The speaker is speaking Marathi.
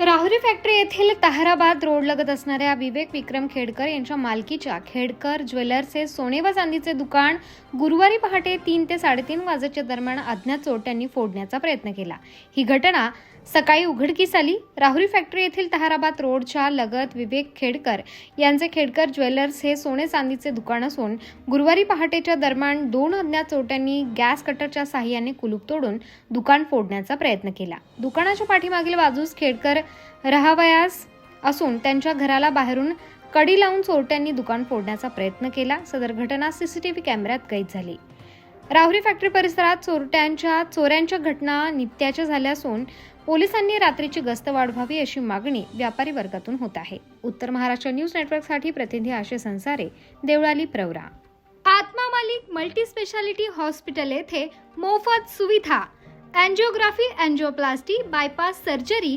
राहुरी फॅक्टरी येथील ताहराबाद रोड लगत असणाऱ्या विवेक विक्रम खेडकर यांच्या मालकीच्या खेडकर ज्वेलर्सचे सोने व चांदीचे दुकान गुरुवारी पहाटे तीन ते साडेतीन वाजेच्या दरम्यान अज्ञात चोरट्यांनी फोडण्याचा प्रयत्न केला. ही घटना सकाळी उघडकीस आली. राहुरी फॅक्टरी येथील ताहराबाद रोडच्या लगत विवेक खेडकर यांचे खेडकर ज्वेलर्स हे सोने चांदीचे दुकान असून गुरुवारी पहाटेच्या दरम्यान दोन अज्ञात चोरट्यांनी गॅस कटरच्या साहाय्याने कुलूप तोडून दुकान फोडण्याचा प्रयत्न केला. दुकानाच्या पाठीमागील बाजूस खेडकर रहावयास असून त्यांच्या घराला बाहेरून कडी लावून चोरट्यांनी दुकान फोडण्याचा प्रयत्न केला. सदर घटना सीसीटीव्ही कॅमेऱ्यात कैद झाली. राहुरी फॅक्टरी परिसरात चोरट्यांच्या चोऱ्यांच्या घटना नित्याच्या झाल्या असून पोलिसांनी रात्रीची गस्त वाढवावी अशी मागणी व्यापारी वर्गातून होत आहे. उत्तर महाराष्ट्र न्यूज नेटवर्कसाठी प्रतिनिधी आशय संसारे देवळाली प्रवरा. आत्मा मालिक मल्टी स्पेशालिटी हॉस्पिटल येथे मोफत सुविधा अँजिओग्राफी अँजिओप्लास्टी बायपास सर्जरी